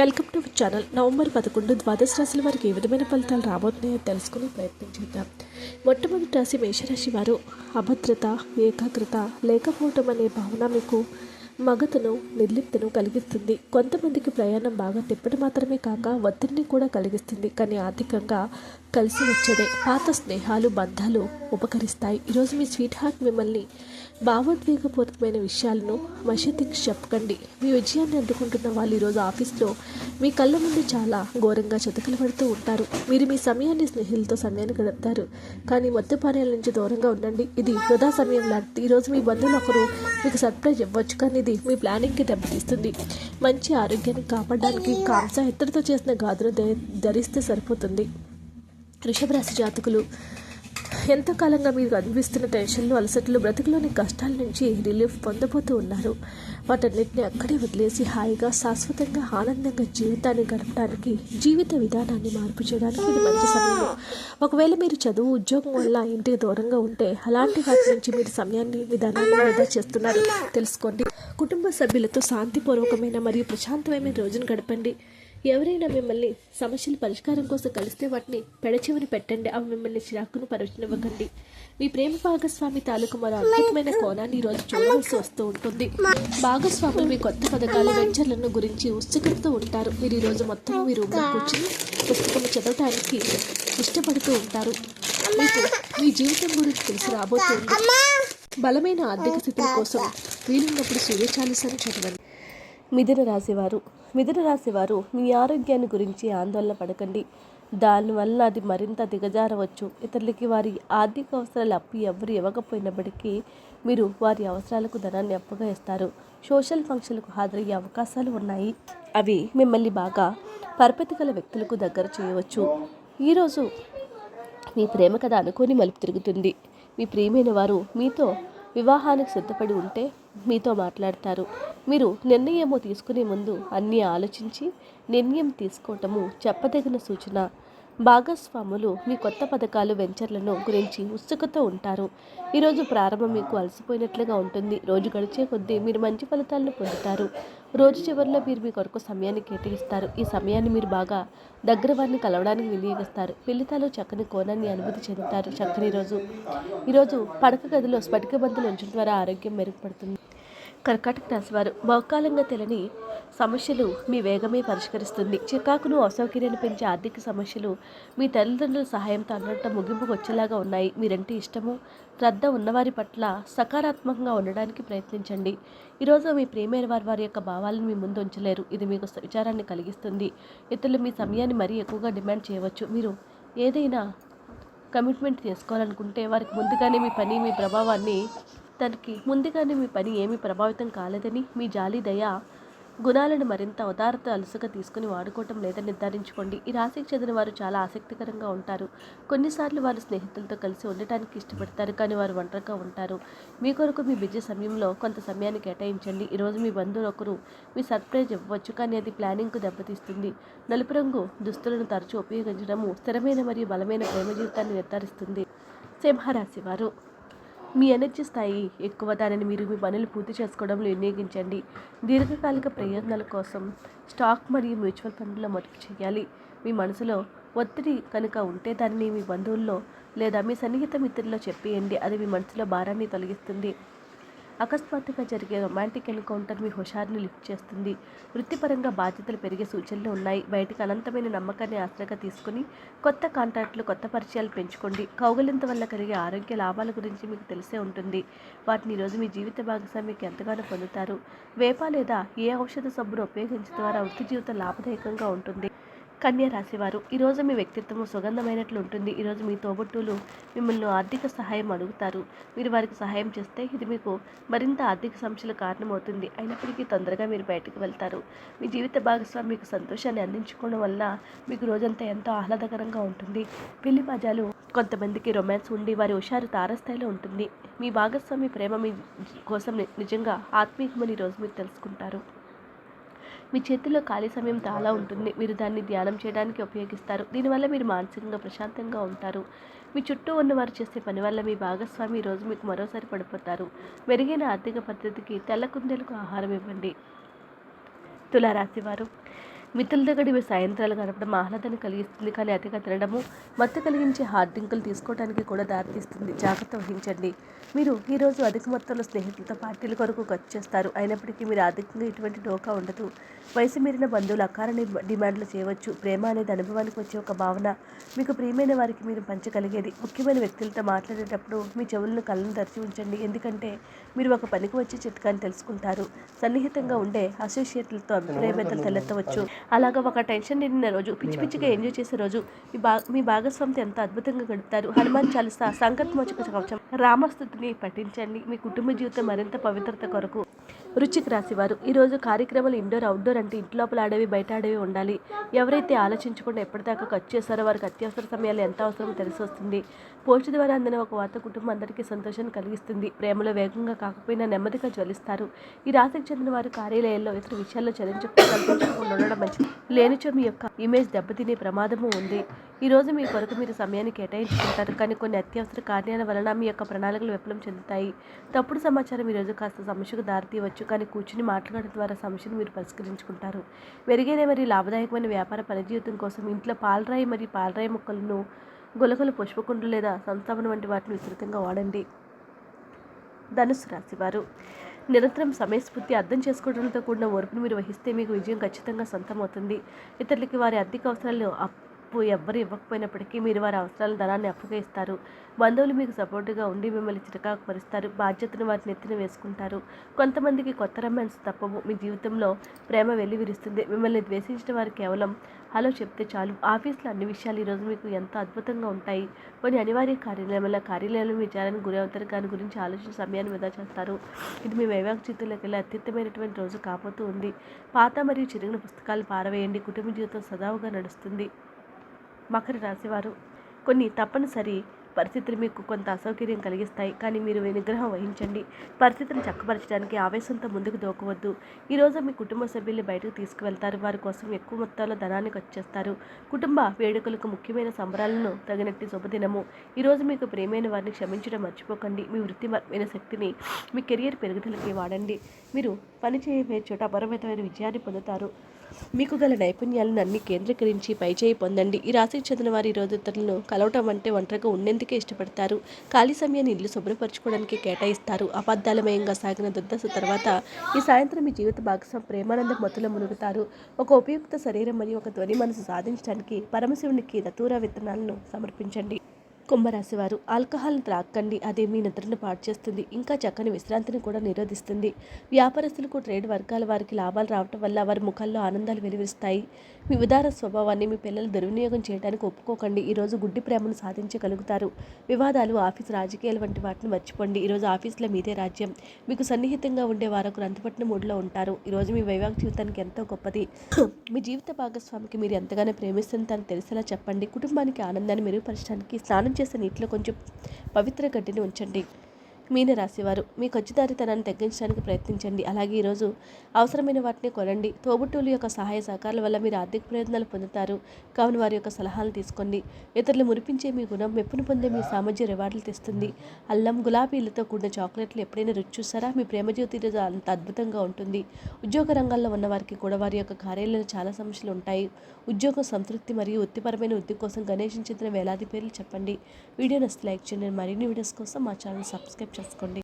Welcome to channel. November పదకొండు ద్వాదశ రాశుల వారికి ఏ విధమైన ఫలితాలు రాబోతున్నాయో తెలుసుకునే ప్రయత్నం చేద్దాం. మొట్టమొదటి రాశి మేషరాశి వారు అభద్రత ఏకాగ్రత లేకపోవటం అనే భావన మీకు మగతను నిర్లిప్తను కలిగిస్తుంది. కొంతమందికి ప్రయాణం బాగా తిప్పడం మాత్రమే కాక ఒత్తిడిని కూడా కలిగిస్తుంది. కానీ ఆర్థికంగా కలిసి వచ్చేదే. పాత స్నేహాలు బంధాలు ఉపకరిస్తాయి. ఈరోజు మీ స్వీట్ హార్ట్ మిమ్మల్ని భావోద్వేగపూర్వకమైన విషయాలను మషతికి చెప్పకండి. మీ విజయాన్ని అడ్డుకుంటున్న వాళ్ళు ఈరోజు ఆఫీస్లో మీ కళ్ళ ముందు చాలా ఘోరంగా చతకలు పడుతూ ఉంటారు. మీరు మీ సమయాన్ని స్నేహితులతో సమయాన్ని గడుపుతారు. కానీ మద్యపానీయాల నుంచి దూరంగా ఉండండి. ఇది వృధా సమయం లాంటిది. ఈరోజు మీ బంధువులు ఒకరు మీకు సర్ప్రైజ్ ఇవ్వచ్చు. కానీ ఇది మీ ప్లానింగ్కి దెబ్బతీస్తుంది. మంచి ఆరోగ్యాన్ని కాపాడడానికి కాంస ఇత్తడితో చేసిన గాజులు ధరిస్తే సరిపోతుంది. వృషభ రాశి జాతకులు ఎంతకాలంగా మీరు అనిపిస్తున్న టెన్షన్లు అలసటలు బ్రతుకులోని కష్టాల నుంచి రిలీఫ్ పొందబోతూ ఉన్నారు? వాటన్నిటిని అక్కడే వదిలేసి హాయిగా శాశ్వతంగా ఆనందంగా జీవితాన్ని గడపడానికి జీవిత విధానాన్ని మార్పు చేయడానికి ఇది మంచి సమయం. ఒకవేళ మీరు చదువు ఉద్యోగం వల్ల ఇంటికి దూరంగా ఉంటే అలాంటి వాటి నుంచి మీరు సమయాన్ని విధానాన్ని వృధా చేస్తున్నారు. తెలుసుకోండి. కుటుంబ సభ్యులతో శాంతిపూర్వకమైన మరియు ప్రశాంతమైన రోజును గడపండి. ఎవరైనా మిమ్మల్ని సమస్యల పరిష్కారం కోసం కలిస్తే వాటిని పెడచెవిని పెట్టండి. అవి మిమ్మల్ని చిరాకును పరచనివ్వకండి. మీ ప్రేమ భాగస్వామి తాలూకు మరో అద్భుతమైన కోణాన్ని ఈ రోజు చూడవలసి వస్తూ ఉంటుంది. భాగస్వాములు మీ కొత్త పథకాలు వెంచర్లను గురించి ఉత్సుకతతో ఉంటారు. మీరు ఈరోజు మొత్తం మీ రూమ్లో కూర్చుని పుస్తకం చదవటానికి ఇష్టపడుతూ ఉంటారు. మీకు మీ జీవితం గురించి తెలిసి రాబోతుంది బలమైన ఆర్థిక స్థితుల కోసం వీలున్నప్పుడు సూర్య చదవండి. మిథున రాశివారు. మిథున రాశివారు మీ ఆరోగ్యాన్ని గురించి ఆందోళన పడకండి. దానివల్ల అది మరింత దిగజారవచ్చు. ఇతరులకి వారి ఆర్థిక అవసరాలు అప్పు ఎవరు ఇవ్వకపోయినప్పటికీ మీరు వారి అవసరాలకు ధనాన్ని అప్పుగా ఇస్తారు సోషల్ ఫంక్షన్లకు హాజరయ్యే అవకాశాలు ఉన్నాయి. అవి మిమ్మల్ని బాగా పరపతి గల వ్యక్తులకు దగ్గర చేయవచ్చు. ఈరోజు మీ ప్రేమ కథ అనుకోని మలుపు తిరుగుతుంది. మీ ప్రియమైన వారు మీతో వివాహానికి సిద్ధపడి ఉంటే మీతో మాట్లాడతారు. మీరు నిర్ణయము తీసుకునే ముందు అన్నీ ఆలోచించి నిర్ణయం తీసుకోవటము చెప్పదగిన సూచన. భాగస్వాములు మీ కొత్త పథకాలు వెంచర్లను గురించి ఉత్సుకతో ఉంటారు. ఈరోజు ప్రారంభం మీకు అలసిపోయినట్లుగా ఉంటుంది. రోజు గడిచే కొద్దీ మీరు మంచి ఫలితాలను పొందుతారు. రోజు చివరిలో మీరు మీ కొరకు సమయాన్ని కేటాయిస్తారు. ఈ సమయాన్ని మీరు బాగా దగ్గర వారిని కలవడానికి వినియోగిస్తారు. పిల్లితాలు చక్కని కోణాన్ని అనుభూతి చెందుతారు. చక్కని రోజు. ఈరోజు పడక గదిలో స్ఫటిక బంతులు ఉంచడం ద్వారా ఆరోగ్యం మెరుగుపడుతుంది. కర్కాటక రాశివారు బహుకాలంగా తెలియని సమస్యలు మీ వేగమే పరిష్కరిస్తుంది. చికాకును అసౌకర్యాన్ని పెంచే ఆర్థిక సమస్యలు మీ తల్లిదండ్రుల సహాయంతో అన్నట్టు ముగింపుకు వచ్చేలాగా ఉన్నాయి. మీరంటే ఇష్టము. శ్రద్ధ ఉన్నవారి పట్ల సకారాత్మకంగా ఉండడానికి ప్రయత్నించండి. ఈరోజు మీ ప్రేమైన వారి వారి యొక్క భావాలను మీ ముందు ఉంచలేరు. ఇది మీకు విచారాన్ని కలిగిస్తుంది. ఇతరులు మీ సమయాన్ని మరీ ఎక్కువగా డిమాండ్ చేయవచ్చు. మీరు ఏదైనా కమిట్మెంట్ చేసుకోవాలనుకుంటే వారికి ముందుగానే మీ పని మీ ప్రభావాన్ని తనకి ముందుగానే మీ పని ఏమీ ప్రభావితం కాలేదని మీ జాలి దయ గుణాలను మరింత ఉదారత అలుసుగా తీసుకుని వాడుకోవటం లేదని నిర్ధారించుకోండి. ఈ రాశికి చెందిన వారు చాలా ఆసక్తికరంగా ఉంటారు. కొన్నిసార్లు వారు స్నేహితులతో కలిసి ఉండటానికి ఇష్టపడతారు కానీ వారు ఒంటరిగా ఉంటారు. మీ కొరకు మీ బిజీ సమయంలో కొంత సమయాన్ని కేటాయించండి. ఈరోజు మీ బంధువులు ఒకరు మీ సర్ప్రైజ్ ఇవ్వవచ్చు కానీ అది ప్లానింగ్కు దెబ్బతీస్తుంది. నలుపు రంగు దుస్తులను తరచూ ఉపయోగించడము స్థిరమైన మరియు బలమైన ప్రేమ జీవితాన్ని నిర్ధారిస్తుంది. సింహరాశి వారు మీ ఎనర్జీ స్థాయి ఎక్కువ దానిని మీరు మీ పనులు పూర్తి చేసుకోవడంలో వినియోగించండి. దీర్ఘకాలిక ప్రయోజనాల కోసం స్టాక్ మరియు మ్యూచువల్ ఫండ్లో మదుపు చేయాలి. మీ మనసులో ఒత్తిడి కనుక ఉంటే దానిని మీ బంధువుల్లో లేదా మీ సన్నిహిత మిత్రుల్లో చెప్పేయండి. అది మీ మనసులో భారాన్ని తొలగిస్తుంది. అకస్మాత్తుగా జరిగే రొమాంటిక్ ఎన్కౌంటర్ మీ హుషారుని లిఫ్ట్ చేస్తుంది. వృత్తిపరంగా బాధ్యతలు పెరిగే సూచనలు ఉన్నాయి. బయటికి అనంతమైన నమ్మకాన్ని ఆశ్రగా తీసుకుని కొత్త కాంటాక్ట్లు కొత్త పరిచయాలు పెంచుకోండి. కౌగలింత వల్ల కలిగే ఆరోగ్య లాభాల గురించి మీకు తెలిసే ఉంటుంది. వాటిని ఈరోజు మీ జీవిత భాగస్వామికి ఎంతగానో పొందుతారు. వేప లేదా ఏ ఔషధ సబ్బును ఉపయోగించడం ద్వారా వృత్తి జీవితం లాభదాయకంగా ఉంటుంది. కన్యా రాశివారు ఈరోజు మీ వ్యక్తిత్వం సుగంధమైనట్లు ఉంటుంది. ఈరోజు మీ తోబుట్టులు మిమ్మల్ని ఆర్థిక సహాయం అడుగుతారు. మీరు వారికి సహాయం చేస్తే ఇది మీకు మరింత ఆర్థిక సమస్యలు కారణమవుతుంది. అయినప్పటికీ తొందరగా మీరు బయటకు వెళ్తారు. మీ జీవిత భాగస్వామి మీకు సంతోషాన్ని అందించుకోవడం వల్ల మీకు రోజంతా ఎంతో ఆహ్లాదకరంగా ఉంటుంది. పెళ్ళి బాజాలు కొంతమందికి రొమాన్స్ ఉండి వారి హుషారు తారస్థాయిలో ఉంటుంది. మీ భాగస్వామి ప్రేమ మీ కోసం నిజంగా ఆత్మీయమని ఈరోజు మీరు తెలుసుకుంటారు. మీ చేతిలో ఖాళీ సమయం చాలా ఉంటుంది. మీరు దాన్ని ధ్యానం చేయడానికి ఉపయోగిస్తారు. దీనివల్ల మీరు మానసికంగా ప్రశాంతంగా ఉంటారు. మీ చుట్టూ ఉన్నవారు చేసే పని వల్ల మీ భాగస్వామి ఈరోజు రోజు మీకు మరోసారి పడిపోతారు. మెరుగైన ఆర్థిక పద్ధతికి తెల్ల కుందేలకు ఆహారం ఇవ్వండి. తులారాశివారు మిత్రులతో గడిపే సాయంత్రాలు గడపడం ఆహ్లాదాన్ని కలిగిస్తుంది. కానీ అతిగా తినడము మత్తు కలిగించే హార్డ్ డ్రింకులు తీసుకోవడానికి కూడా దారితీస్తుంది. జాగ్రత్త వహించండి. మీరు ఈరోజు అధిక మొత్తంలో స్నేహితులతో పార్టీల కొరకు ఖర్చు చేస్తారు. అయినప్పటికీ మీరు ఆర్థికంగా ఎటువంటి డోకా ఉండదు. వయసు మీరిన బంధువులు అకారణ డిమాండ్లు చేయవచ్చు. ప్రేమ అనేది అనుభవానికి వచ్చే ఒక భావన. మీకు ప్రియమైన వారికి మీరు పంచగలిగేది ముఖ్యమైన వ్యక్తులతో మాట్లాడేటప్పుడు మీ చెవులను కళ్ళను తెరిచి ఉంచండి. ఎందుకంటే మీరు ఒక పనికి వచ్చే చిట్కాన్ని తెలుసుకుంటారు. సన్నిహితంగా ఉండే అసోసియేట్లతో అభిప్రాయ తలెత్తవచ్చు. అలాగా ఒక టెన్షన్ నిండిన రోజు పిచ్చి పిచ్చిగా ఎంజాయ్ చేసే రోజు మీ బా మీ భాగస్వామితో ఎంత అద్భుతంగా గడుపుతారు? హనుమాన్ చాలీసా సంకటమోచక కవచం రామస్థుతిని పఠించండి. మీ కుటుంబ జీవితం మరింత పవిత్రత కొరకు. రుచికి రాసేవారు ఈరోజు కార్యక్రమాలు ఇండోర్ అవుట్డోర్ అంటే ఇంటి లోపల ఆడేవి బయట ఆడేవి ఉండాలి. ఎవరైతే ఆలోచించకుండా ఎప్పటిదాకా ఖర్చు చేస్తారో వారికి అత్యవసర సమయాలు ఎంత అవసరమో తెలిసి వస్తుంది. పోస్ట్ ద్వారా అందిన ఒక వార్త కుటుంబం అందరికీ సంతోషాన్ని కలిగిస్తుంది. ప్రేమలో వేగంగా కాకపోయినా నెమ్మదిగా జ్వలిస్తారు. ఈ రాశికి చెందిన వారు కార్యాలయాల్లో ఇతర విషయాల్లో చలించకుండా ఉండడం మంచిది లేనిచో మీ యొక్క ఇమేజ్ దెబ్బతినే ప్రమాదము ఉంది. ఈరోజు మీ కొరకు మీరు సమయాన్ని కేటాయించుకుంటారు. కానీ కొన్ని అత్యవసర కార్యాల వలన మీ యొక్క ప్రణాళికలు విఫలం చెందుతాయి. తప్పుడు సమాచారం ఈ రోజు కాస్త సమస్యకు దారితీయవచ్చు. కానీ కూర్చుని మాట్లాడడం ద్వారా సమస్యను మీరు పరిష్కరించుకుంటారు. మెరుగైన మరియు లాభదాయకమైన వ్యాపార పనిజీవితం కోసం ఇంట్లో పాలరాయి మరియు పాలరాయి మొక్కలను గులకలు పుష్పకుండ్లు లేదా సంస్థాపన వంటి వాటిని విస్తృతంగా వాడండి. ధనుసు రాశివారు నిరంతరం సమయస్ఫూర్తి అర్థం చేసుకోవడంతో కూడిన ఓర్పును మీరు వహిస్తే మీకు విజయం ఖచ్చితంగా సొంతమవుతుంది. ఇతరులకి వారి ఆర్థిక అవసరాలు అప్పు ఎవ్వరు ఇవ్వకపోయినప్పటికీ మీరు వారి అవసరాల ధనాన్ని అప్పుగా ఇస్తారు బంధువులు మీకు సపోర్టుగా ఉండి మిమ్మల్ని చిరకాకు పరుస్తారు బాధ్యతను వారి నెత్తిన వేసుకుంటారు. కొంతమందికి కొత్త రొమాన్స్ తప్పవు. మీ జీవితంలో ప్రేమ వెల్లివిరుస్తుంది. మిమ్మల్ని ద్వేషించిన వారు కేవలం హలో చెప్తే చాలు. ఆఫీస్లో అన్ని విషయాలు ఈరోజు మీకు ఎంతో అద్భుతంగా ఉంటాయి. కొన్ని అనివార్య కార్యాలయం వల్ల కార్యాలయంలో విచారానికి గురి అవుతారు. దాని గురించి ఆలోచించిన సమయాన్ని వృధా చేస్తారు. ఇది మీ వైవాహిక జీవితంలోకి వెళ్ళి అత్యుత్తమైనటువంటి రోజు కాబోతూ ఉంది. పాత మరియు చిరిగిన పుస్తకాలు పారవేయండి. కుటుంబ జీవితం సదావుగా నడుస్తుంది. మకర రాశివారు. కొన్ని తప్పనిసరి పరిస్థితులు మీకు కొంత అసౌకర్యం కలిగిస్తాయి. కానీ మీరు నిగ్రహం వహించండి. పరిస్థితిని చక్కపరచడానికి ఆవేశంతో ముందుకు దూకవద్దు. ఈరోజు మీ కుటుంబ సభ్యుల్ని బయటకు తీసుకువెళ్తారు. వారి కోసం ఎక్కువ మొత్తంలో ధనాన్ని ఖర్చు చేస్తారు. కుటుంబ వేడుకలకు ముఖ్యమైన సంబరాలను తగినట్టు శుభదినము. ఈరోజు మీకు ప్రేమైన వారిని క్షమించడం మర్చిపోకండి. మీ వృత్తిపరమైన శక్తిని మీ కెరియర్ పెరుగుదలకి వాడండి. మీరు పనిచేయబోయే చోట అపరిమితమైన విజయాన్ని పొందుతారు. మీకు గల నైపుణ్యాలను అన్ని కేంద్రీకరించి పైచేయి పొందండి. ఈ రాశికి చెందిన వారి ఈ రోజు ఇతరులను కలవటం అంటే ఒంటరిగా ఉండేందుకే ఇష్టపడతారు. ఖాళీ సమయాన్ని ఇల్లు శుభ్రపరచుకోవడానికి కేటాయిస్తారు. అబద్ధాలమయంగా సాగిన దుర్దశ తర్వాత ఈ సాయంత్రం మీ జీవిత భాగస్వామి ప్రేమానంద మత్తులో మునుగుతారు. ఒక ఉపయుక్త శరీరం మరియు ఒక ధ్వని మనసు సాధించడానికి పరమశివునికి దతూర విత్తనాలను సమర్పించండి. కుంభరాశి వారు ఆల్కహాల్ని త్రాక్కండి అదే మీ నిద్రను పాటు చేస్తుంది ఇంకా చక్కని విశ్రాంతిని కూడా నిరోధిస్తుంది. వ్యాపారస్తులకు ట్రేడ్ వర్గాల వారికి లాభాలు రావటం వల్ల వారి ముఖాల్లో ఆనందాలు వెలువరిస్తాయి మీ ఉదార స్వభావాన్ని మీ పిల్లలు దుర్వినియోగం చేయడానికి ఒప్పుకోకండి ఈరోజు గుడ్డి ప్రేమను సాధించగలుగుతారు. వివాదాలు ఆఫీస్ రాజకీయాలు వంటి వాటిని మర్చిపోండి ఈరోజు ఆఫీసులో మీదే రాజ్యం. మీకు సన్నిహితంగా ఉండే వారు అంతుపట్టిన మూడ్లో ఉంటారు. ఈరోజు మీ వైవాహిక జీవితానికి ఎంతో గొప్పది. మీ జీవిత భాగస్వామికి మీరు ఎంతగానో ప్రేమిస్తుందని తెలిసేలా చెప్పండి. కుటుంబానికి ఆనందాన్ని మెరుగుపరచడానికి స్నానం చేసిన నీటిలో కొంచెం పవిత్ర గడ్డిని ఉంచండి. మీన రాశివారు మీ ఖర్చుదారితనాన్ని తగ్గించడానికి ప్రయత్నించండి. అలాగే ఈరోజు అవసరమైన వాటిని కొనండి. తోబుట్టువుల యొక్క సహాయ సహకారాల వల్ల మీరు ఆర్థిక ప్రయోజనాలు పొందుతారు. కావున వారి యొక్క సలహాలు తీసుకోండి. ఇతరులు మురిపించే మీ గుణం మెప్పును పొందే మీ సామర్థ్య రివార్డులు తెస్తుంది. అల్లం గులాబీలతో కూడిన చాక్లెట్లు ఎప్పుడైనా రుచి చూసారా మీ ప్రేమ జ్యోతి ఈరోజు అంత అద్భుతంగా ఉంటుంది. ఉద్యోగ రంగాల్లో ఉన్న వారికి కూడా వారి యొక్క కార్యాలయంలో చాలా సమస్యలు ఉంటాయి. ఉద్యోగ సంతృప్తి మరియు వృత్తిపరమైన వృద్ధి కోసం గణేష్ చెందిన వేలాది పేర్లు చెప్పండి. వీడియో నచ్చితే లైక్ చేయండి. మరిన్ని వీడియోస్ కోసం మా ఛానల్ సబ్స్క్రైబ్ చేసుకోండి.